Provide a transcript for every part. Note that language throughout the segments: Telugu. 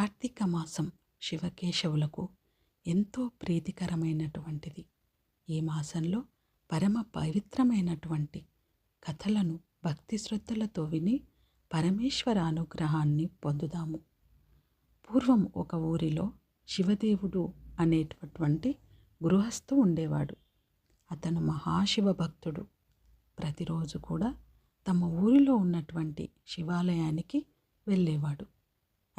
కార్తీక మాసం శివకేశవులకు ఎంతో ప్రీతికరమైనటువంటిది. ఈ మాసంలో పరమ పవిత్రమైనటువంటి కథలను భక్తి శ్రద్ధలతో విని పరమేశ్వర అనుగ్రహాన్ని పొందుదాము. పూర్వం ఒక ఊరిలో శివదేవుడు అనేటటువంటి గృహస్థు ఉండేవాడు. అతను మహాశివ భక్తుడు. ప్రతిరోజు కూడా తమ ఊరిలో ఉన్నటువంటి శివాలయానికి వెళ్ళేవాడు.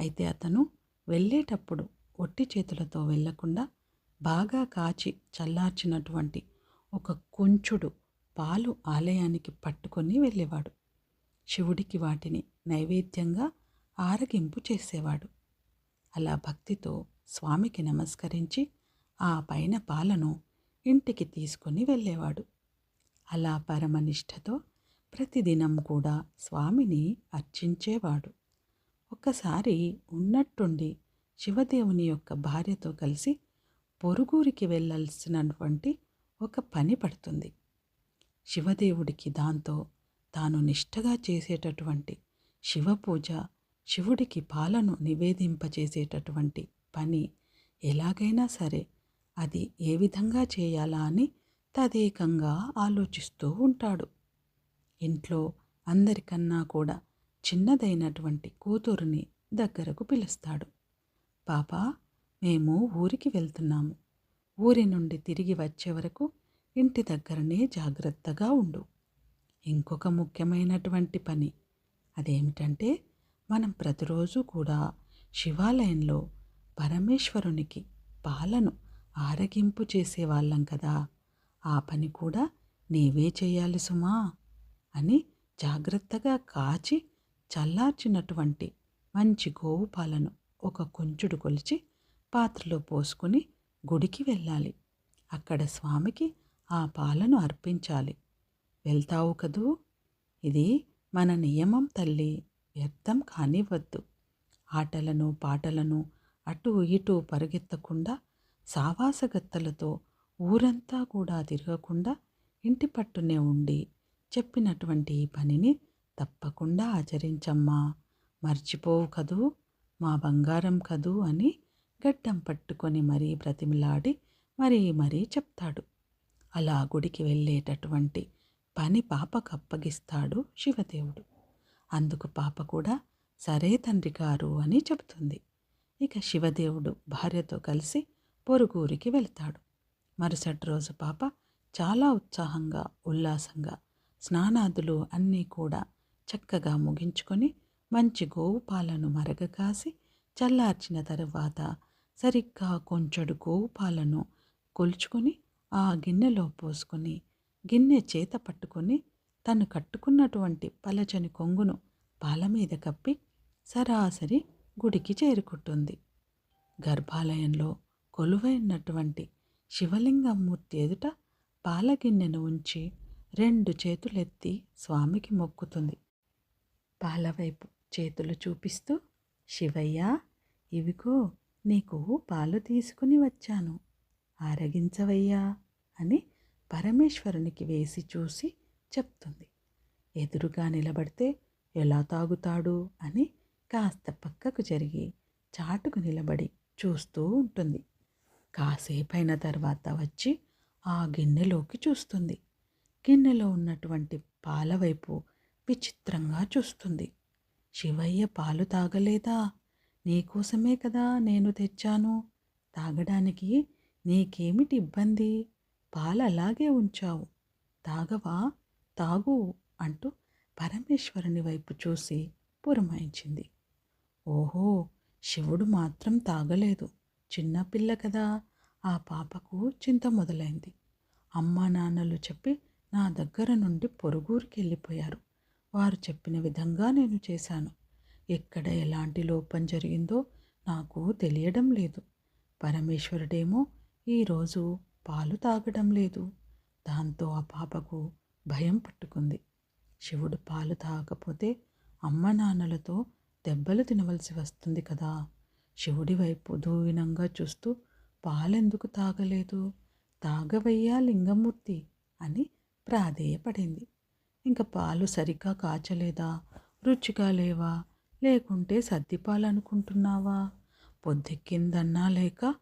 అయితే అతను వెళ్ళేటప్పుడు ఒట్టి చేతులతో వెళ్ళకుండా బాగా కాచి చల్లార్చినటువంటి ఒక కొంచుడు పాలు ఆలయానికి పట్టుకొని వెళ్ళేవాడు. శివుడికి వాటిని నైవేద్యంగా ఆరగింపు చేసేవాడు. అలా భక్తితో స్వామికి నమస్కరించి ఆ పైన పాలను ఇంటికి తీసుకొని వెళ్ళేవాడు. అలా పరమనిష్టతో ప్రతిదినం కూడా స్వామిని అర్చించేవాడు. ఒక్కసారి ఉన్నట్టుండి శివదేవుని యొక్క భార్యతో కలిసి పొరుగురికి వెళ్ళాల్సినటువంటి ఒక పని పడుతుంది. శివదేవుడికి దాంతో తాను నిష్టగా చేసేటటువంటి శివ పూజ శివుడికి పాలను నివేదింపచేసేటటువంటి పని ఎలాగైనా సరే అది ఏ విధంగా చేయాలా అని తదేకంగా ఆలోచిస్తూ ఉంటాడు. ఇంట్లో అందరికన్నా కూడా చిన్నదైనటువంటి కూతురుని దగ్గరకు పిలుస్తాడు. పాప మేము ఊరికి వెళ్తున్నాము. ఊరి నుండి తిరిగి వచ్చే వరకు ఇంటి దగ్గరనే జాగ్రత్తగా ఉండు. ఇంకొక ముఖ్యమైనటువంటి పని. అదేమిటంటే మనం ప్రతిరోజు కూడా శివాలయంలో పరమేశ్వరునికి పాలను ఆరగింపు చేసేవాళ్ళం కదా. ఆ పని కూడా నీవే చేయాలి సుమా అని జాగ్రత్తగా కాచి చల్లార్చినటువంటి మంచి గోవు పాలను ఒక కొంచుడు కొలిచి పాత్రలో పోసుకుని గుడికి వెళ్ళాలి. అక్కడ స్వామికి ఆ పాలను అర్పించాలి. వెళ్తావు కదూ? ఇది మన నియమం తల్లి వ్యర్థం కానివ్వద్దు. ఆటలను పాటలను అటు ఇటు పరిగెత్తకుండా సావాసగత్తలతో ఊరంతా కూడా తిరగకుండా ఇంటి పట్టునే ఉండి చెప్పినటువంటి ఈ పనిని తప్పకుండా ఆచరించమ్మా. మర్చిపోవు కదూ మా బంగారం కదూ అని గడ్డం పట్టుకొని మరీ బ్రతిమిలాడి మరీ మరీ చెప్తాడు. అలా గుడికి వెళ్ళేటటువంటి పని పాపకు అప్పగిస్తాడు శివదేవుడు. అందుకు పాప కూడా సరే తండ్రి గారు అని చెబుతుంది. ఇక శివదేవుడు భార్యతో కలిసి పొరుగురికి వెళ్తాడు. మరుసటి రోజు పాప చాలా ఉత్సాహంగా ఉల్లాసంగా స్నానాదులు అన్నీ కూడా చక్కగా ముగించుకొని మంచి గోవు పాలను మరగకాసి చల్లార్చిన తరువాత సరిగ్గా కొంచెడు గోవు పాలను కొల్చుకొని ఆ గిన్నెలో పోసుకొని గిన్నె చేత పట్టుకొని తను కట్టుకున్నటువంటి పలచని కొంగును పాల మీద కప్పి సరాసరి గుడికి చేరుకుంటుంది. గర్భాలయంలో కొలువైనటువంటి శివలింగమూర్తి ఎదుట పాలగిన్నెను ఉంచి రెండు చేతులెత్తి స్వామికి మొక్కుతుంది. పాలవైపు చేతులు చూపిస్తూ శివయ్య ఇవిగో నీకు పాలు తీసుకుని వచ్చాను. ఆరగించవయ్యా అని పరమేశ్వరునికి వేసి చూసి చెప్తుంది. ఎదురుగా నిలబడితే ఎలా తాగుతాడు? అని కాస్త పక్కకు జరిగి చాటుకు నిలబడి చూస్తూ ఉంటుంది. కాసేపైన తర్వాత వచ్చి ఆ గిన్నెలోకి చూస్తుంది. గిన్నెలో ఉన్నటువంటి పాల వైపు విచిత్రంగా చూస్తుంది. శివయ్య పాలు తాగలేదా? నీకోసమే కదా నేను తెచ్చాను. తాగడానికి నీకేమిటి ఇబ్బంది? పాలు అలాగే ఉంచావు. తాగవా? తాగు అంటూ పరమేశ్వరుని వైపు చూసి పురమాయించింది. ఓహో శివుడు మాత్రం తాగలేదు. చిన్నపిల్ల కదా. ఆ పాపకు చింత మొదలైంది. అమ్మా నాన్నలు చెప్పి నా దగ్గర నుండి పొరుగురికి వెళ్ళిపోయారు. వారు చెప్పిన విధంగా నేను చేశాను. ఎక్కడ ఎలాంటి లోపం జరిగిందో నాకు తెలియడం లేదు. పరమేశ్వరుడేమో ఈరోజు పాలు తాగడం లేదు. దాంతో ఆ పాపకు భయం పట్టుకుంది. శివుడు పాలు తాగకపోతే అమ్మ నాన్నలతో దెబ్బలు తినవలసి వస్తుంది కదా. శివుడి వైపు దూవినంగా చూస్తూ పాలెందుకు తాగలేదు? తాగవయ్యా లింగమూర్తి అని ప్రాధేయపడింది. ఇంకా పాలు సరిగ్గా కాచలేదా? రుచిగా లేవా? లేకుంటే సర్దిపాలనుకుంటున్నావా? పొద్దెక్కిందన్నా లేక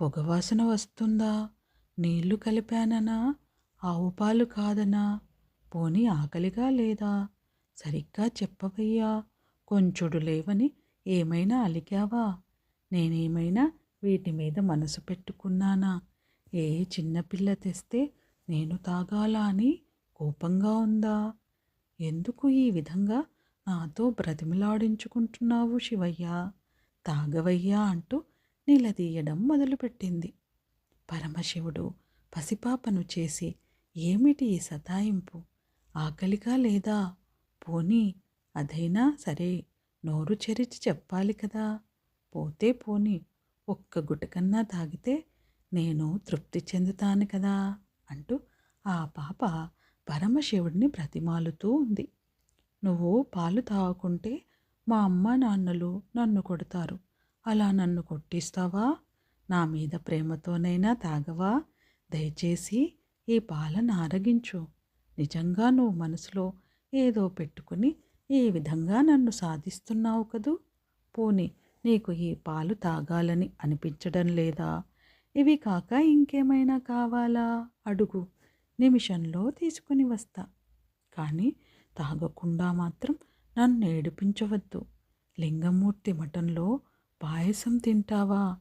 పొగవాసన వస్తుందా? నీళ్ళు కలిపాననా? ఆవు పాలు కాదనా? పోనీ ఆకలిగా లేదా? సరిగ్గా చెప్పవయ్యా కొంచెడు లేవని ఏమైనా అలిగావా? నేనేమైనా వీటి మీద మనసు పెట్టుకున్నానా? ఏ చిన్నపిల్ల తెస్తే నేను తాగాలా అని కోపంగా ఉందా? ఎందుకు ఈ విధంగా నాతో బ్రతిమిలాడించుకుంటున్నావు శివయ్య? తాగవయ్యా అంటూ నిలదీయడం మొదలుపెట్టింది. పరమశివుడు పసిపాపను చేసి ఏమిటి ఈ సతాయింపు? ఆకలిగా లేదా? పోనీ అదైనా సరే నోరు చెరిచి చెప్పాలి కదా. పోతే పోని ఒక్క గుటకన్నా తాగితే నేను తృప్తి చెందుతాను కదా అంటూ ఆ పాప పరమశివుడిని బ్రతిమాలుతూ ఉంది. నువ్వు పాలు తాగకుంటే మా అమ్మ నాన్నలు నన్ను కొడతారు. అలా నన్ను కొట్టిస్తావా? నా మీద ప్రేమతోనైనా తాగవా? దయచేసి ఈ పాలను ఆరగించు. నిజంగా నువ్వు మనసులో ఏదో పెట్టుకుని ఈ విధంగా నన్ను సాధిస్తున్నావు కదూ? పోని నీకు ఈ పాలు తాగాలని అనిపించడం లేదా? ఇవి కాక ఇంకేమైనా కావాలా? అడుగు. నిమిషంలో తీసుకుని వస్తా. కానీ తాగకుండా మాత్రం నన్ను ఏడిపించవద్దు. లింగమూర్తి మఠంలో పాయసం తింటావా?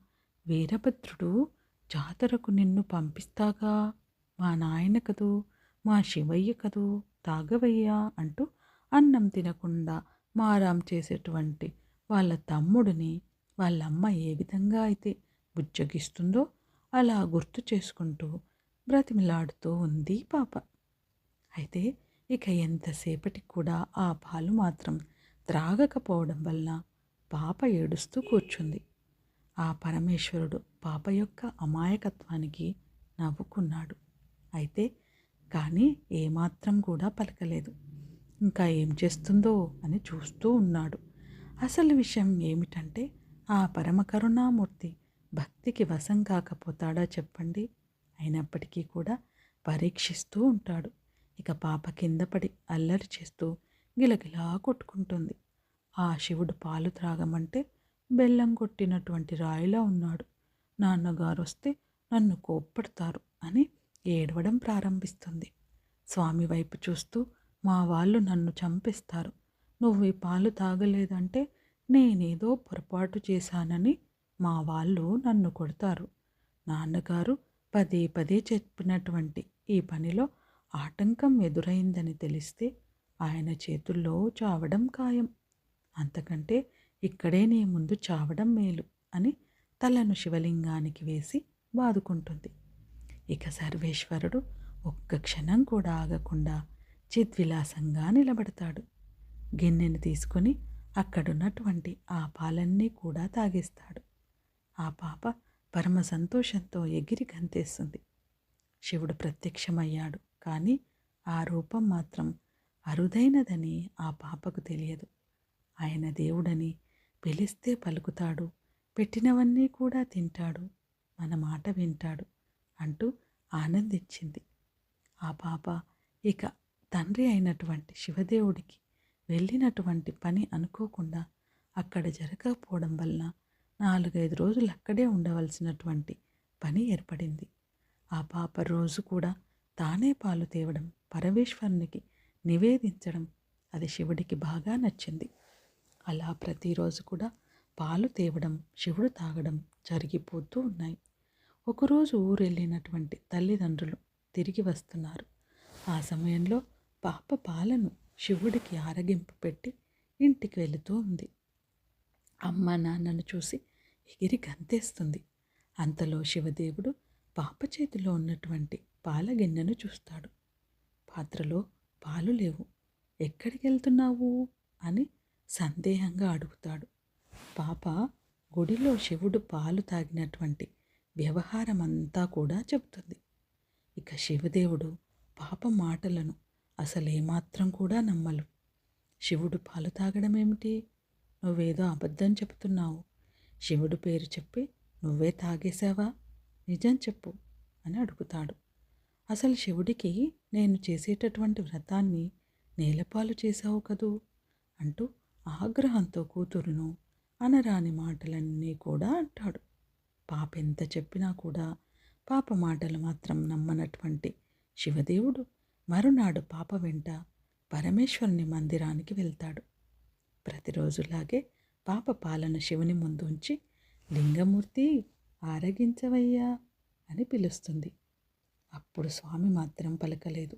వీరభద్రుడు జాతరకు నిన్ను పంపిస్తాగా? మా నాయన కదూ? మా శివయ్య కదూ? తాగవయ్యా అంటూ అన్నం తినకుండా మారాం చేసేటువంటి వాళ్ళ తమ్ముడిని వాళ్ళమ్మ ఏ విధంగా అయితే బుజ్జగిస్తుందో అలా గుర్తు చేసుకుంటూ బ్రతిమిలాడుతూ ఉంది పాప. అయితే ఇక ఎంతసేపటికి కూడా ఆ పాలు మాత్రం త్రాగకపోవడం వల్ల పాప ఏడుస్తూ కూర్చుంది. ఆ పరమేశ్వరుడు పాప యొక్క అమాయకత్వానికి నవ్వుకున్నాడు. అయితే కానీ ఏమాత్రం కూడా పలకలేదు. ఇంకా ఏం చేస్తుందో అని చూస్తూ ఉన్నాడు. అసలు విషయం ఏమిటంటే ఆ పరమ కరుణామూర్తి భక్తికి వశం కాకపోతాడా చెప్పండి? అయినప్పటికీ కూడా పరీక్షిస్తూ ఉంటాడు. ఇక పాప కింద పడి అల్లరి చేస్తూ గిలగిలా కొట్టుకుంటుంది. ఆ శివుడు పాలు త్రాగమంటే బెల్లం కొట్టినటువంటి రాయిలా ఉన్నాడు. నాన్నగారు వస్తే నన్ను కోప్పడతారు అని ఏడవడం ప్రారంభిస్తుంది. స్వామి వైపు చూస్తూ మా వాళ్ళు నన్ను చంపిస్తారు. నువ్వు ఈ పాలు తాగలేదంటే నేనేదో పొరపాటు చేశానని మా వాళ్ళు నన్ను కొడతారు. నాన్నగారు పదే పదే చెప్పినటువంటి ఈ పనిలో ఆటంకం ఎదురైందని తెలిస్తే ఆయన చేతుల్లో చావడం ఖాయం. అంతకంటే ఇక్కడే నీ ముందు చావడం మేలు అని తలను శివలింగానికి వేసి బాదుకుంటుంది ఇక సర్వేశ్వరుడు ఒక్క క్షణం కూడా ఆగకుండా చిద్విలాసంగా నిలబడతాడు. గిన్నెను తీసుకొని అక్కడున్నటువంటి ఆ పాలన్నీ కూడా తాగేస్తాడు. ఆ పాప పరమ సంతోషంతో ఎగిరి గంతేస్తుంది. శివుడు ప్రత్యక్షమయ్యాడు. కానీ ఆ రూపం మాత్రం అరుదైనదని ఆ పాపకు తెలియదు. ఆయన దేవుడని పిలిస్తే పలుకుతాడు. పెట్టినవన్నీ కూడా తింటాడు. మన మాట వింటాడు అంటూ ఆనందించింది. ఆ పాప ఇక తండ్రి అయినటువంటి శివదేవుడికి వెళ్ళినటువంటి పని అనుకోకుండా అక్కడ జరగకపోవడం వలన నాలుగైదు రోజులు అక్కడే ఉండవలసినటువంటి పని ఏర్పడింది. ఆ పాప రోజు కూడా తానే పాలు తేవడం పరమేశ్వరునికి నివేదించడం అది శివుడికి బాగా నచ్చింది. అలా ప్రతిరోజు కూడా పాలు తేవడం శివుడు తాగడం జరిగిపోతూ ఉన్నాయి. ఒకరోజు ఊరెళ్ళినటువంటి తల్లిదండ్రులు తిరిగి వస్తున్నారు. ఆ సమయంలో పాప పాలను శివుడికి ఆరగింపు పెట్టి ఇంటికి వెళుతూ ఉంది. అమ్మ నాన్నను చూసి ఎగిరి గంతేస్తుంది అంతలో శివదేవుడు పాప చేతిలో ఉన్నటువంటి పాల గిన్నెను చూస్తాడు. పాత్రలో పాలు లేవు. ఎక్కడికి వెళ్తున్నావు? అని సందేహంగా అడుగుతాడు. పాప గుడిలో శివుడు పాలు తాగినటువంటి వ్యవహారం అంతా కూడా చెబుతుంది. ఇక శివదేవుడు పాప మాటలను అసలేమాత్రం కూడా నమ్మలు. శివుడు పాలు తాగడం ఏమిటి నువ్వేదో అబద్ధం చెబుతున్నావు. శివుడు పేరు చెప్పి నువ్వే తాగేశావా? నిజం చెప్పు అని అడుగుతాడు. అసలు శివుడికి నేను చేసేటటువంటి వ్రతాన్ని నేలపాలు చేశావు కదూ అంటూ ఆగ్రహంతో కూతురును అనరాని మాటలన్నీ కూడా అంటాడు. పాప ఎంత చెప్పినా కూడా పాప మాటలు మాత్రం నమ్మనటువంటి శివదేవుడు మరునాడు పాప వెంట పరమేశ్వరుని మందిరానికి వెళ్తాడు. ప్రతిరోజులాగే పాప పాలన శివుని ముందు ఉంచి లింగమూర్తి ఆరగించవయ్యా అని పిలుస్తుంది. అప్పుడు స్వామి మాత్రం పలకలేదు.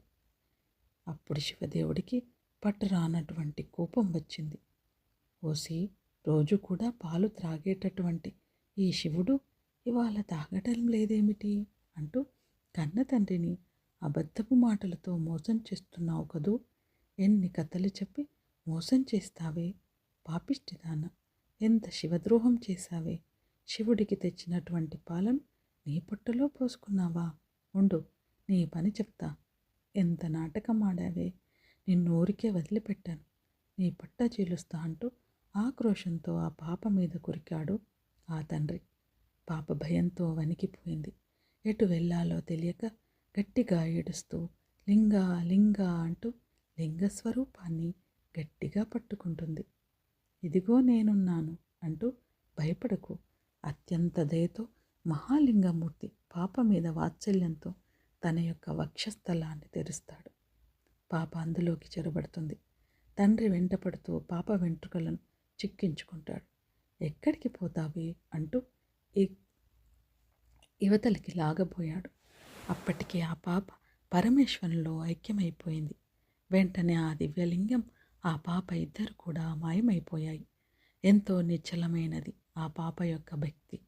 అప్పుడు శివదేవుడికి పట్టు రానటువంటి కోపం వచ్చింది. ఓసి రోజు కూడా పాలు త్రాగేటటువంటి ఈ శివుడు ఇవాళ తాగటం లేదేమిటి? అంటూ కన్న తండ్రిని అబద్ధపు మాటలతో మోసం చేస్తున్నావు కదూ? ఎన్ని కథలు చెప్పి మోసం చేస్తావే? పాపిష్టిదాన? ఎంత శివద్రోహం చేశావే? శివుడికి తెచ్చినటువంటి పాలను నీ పొట్టలో పోసుకున్నావా? ఉండు నీ పని చెప్తా. ఎంత నాటకం ఆడావే నిన్ను ఊరికే వదిలిపెట్టాను. నీ పట్ట చీలుస్తా అంటూ ఆక్రోషంతో ఆ పాప మీద కురికాడు ఆ తండ్రి. పాప భయంతో వణికిపోయింది. ఎటు వెళ్ళాలో తెలియక గట్టిగా ఏడుస్తూ లింగా లింగా అంటూ లింగస్వరూపాన్ని గట్టిగా పట్టుకుంటుంది. ఇదిగో నేనున్నాను అంటూ భయపడకు. అత్యంత దయతో మహాలింగమూర్తి పాప మీద వాత్సల్యంతో తన యొక్క వక్షస్థలాన్ని తెరుస్తాడు. పాప అందులోకి చెరబడుతుంది. తండ్రి వెంటపడుతూ పాప వెంట్రుకలను చిక్కించుకుంటాడు. ఎక్కడికి పోతావే అంటూ ఈ యువతలకి లాగబోయాడు. అప్పటికి ఆ పాప పరమేశ్వరంలో ఐక్యమైపోయింది. వెంటనే ఆ దివ్యలింగం ఆ పాప ఇద్దరు కూడా మాయమైపోయాయి. ఎంతో నిశ్చలమైనది ఆ పాప యొక్క భక్తి.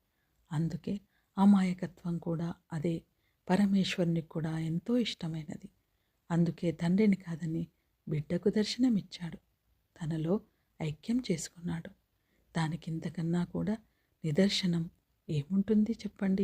అందుకే అమాయకత్వం కూడా అదే. పరమేశ్వరుని కూడా ఎంతో ఇష్టమైనది. అందుకే తండ్రిని కాదని బిడ్డకు దర్శనమిచ్చాడు. తనలో ఐక్యం చేసుకున్నాడు. దానికింతకన్నా కూడా నిదర్శనం ఏముంటుంది చెప్పండి?